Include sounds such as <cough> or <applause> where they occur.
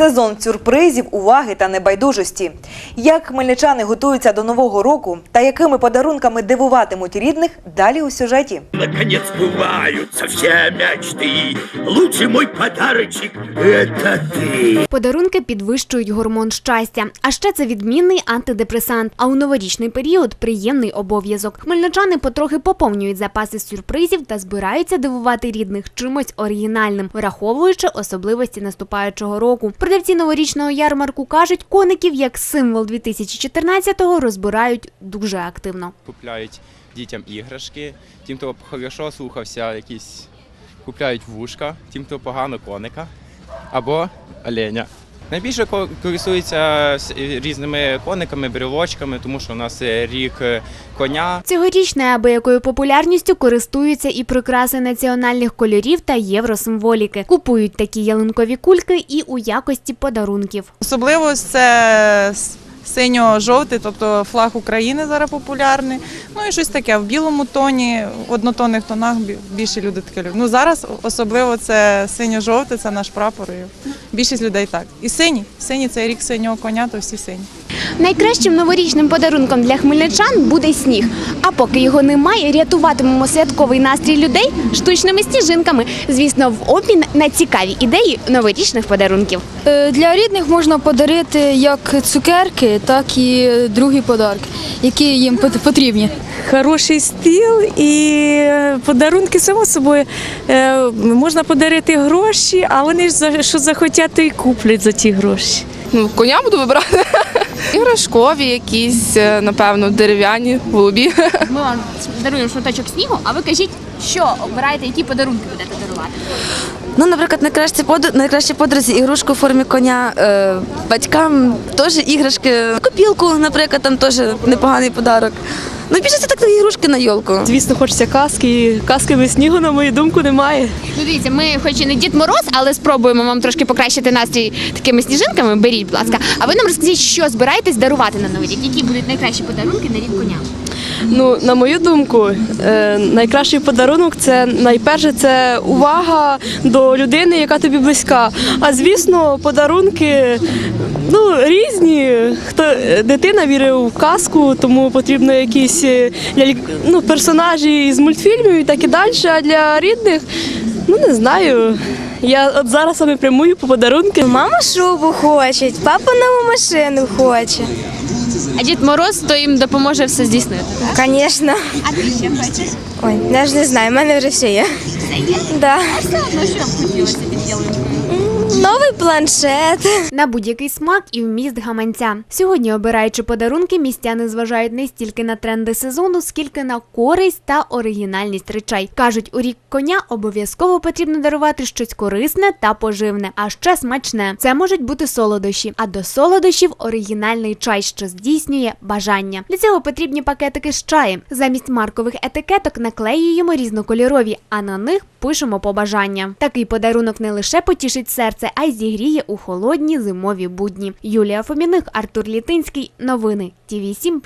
Сезон сюрпризів, уваги та небайдужості. Як хмельничани готуються до нового року та якими подарунками дивуватимуть рідних, далі у сюжеті. Наконец сбываются все мечты. Лучший мой подарочек – это ты. Подарунки підвищують гормон щастя. А ще це відмінний антидепресант. А у новорічний період приємний обов'язок. Хмельничани потрохи поповнюють запаси сюрпризів та збираються дивувати рідних чимось оригінальним, враховуючи особливості наступаючого року. Продавці новорічного ярмарку кажуть, коників як символ 2014-го розбирають дуже активно. купляють дітям іграшки, тим, хто хорошо слухався, якісь купляють вушка, тим, хто погано коника або оленя. Найбільше ко- користуються різними кониками, брелочками, тому що у нас е, рік е, коня. Цьогоріч неабиякою популярністю користуються і прикраси національних кольорів та євросимволіки. Купують такі ялинкові кульки і у якості подарунків. Особливо це синьо-жовтий, тобто флаг України зараз популярний. Ну і щось таке в білому тоні, в однотонних тонах більше люди таке люблять. Ну зараз особливо це синьо-жовтий, це наш прапор. І більшість людей так. І синій. Синій це рік синього коня, то всі сині. Найкращим новорічним подарунком для хмельничан буде сніг. А поки його немає, рятуватимемо святковий настрій людей штучними сніжинками. Звісно, в обмін на цікаві ідеї новорічних подарунків. Е, Для рідних можна подарити як цукерки, так і другі подарки, які їм пот- потрібні. Хороший стіл і подарунки само собою. Е, Можна подарити гроші, а вони ж за що захотять, то і куплять за ті гроші. Ну, коня буду вибирати. Іграшкові якісь, е, напевно, дерев'яні, голубі. <laughs> Ми вам даруємо шматочок снігу, а ви кажіть, що обираєте, які подарунки будете дарувати. Ну, наприклад, найкраще под... найкраще подрузі ігрушку в формі коня, е, батькам теж іграшки, копілку, наприклад, там теж непоганий подарок. Ну, більше це так ігрушки на йолку. Звісно, хочеться казки. і Казки без снігу, на мою думку, немає. Ну, дивіться, ми хоч і не Дід Мороз, але спробуємо вам трошки покращити настрій такими сніжинками. Беріть, будь ласка. А ви нам розкажіть, що збираєтесь дарувати на новий рік? Які будуть найкращі подарунки на рік коня? Ну, на мою думку, е, найкращий подарунок це найперше це увага до людини, яка тобі близька. А звісно, подарунки ну, різні. Хто дитина вірить в казку, тому потрібно якісь е, ну, персонажі з мультфільмів і так і далі. А для рідних, ну не знаю. Я от зараз саме прямую по подарунки. Мама шубу хоче, папа нову машину хоче. А Дід Мороз то їм допоможе все здійснити. Звісно. А ти що хочеш? Ой, я ж не знаю, в мене вже все є. Да. Все одно, що б хотілося під ялинкою? Новий планшет. На будь-який смак і вміст гаманця. Сьогодні, обираючи подарунки, містяни зважають не стільки на тренди сезону, скільки на користь та оригінальність речей. Кажуть, у рік коня обов'язково потрібно дарувати щось корисне та поживне, а ще смачне. Це можуть бути солодощі, а до солодощів оригінальний чай, що здійснює бажання. Для цього потрібні пакетики з чаєм. Замість маркових етикеток наклеюємо різнокольорові, а на них пишемо побажання. Такий подарунок не лише потішить серце, а й зігріє у холодні зимові будні. Юлія Фоміних, Артур Літинський. Новини Ті 7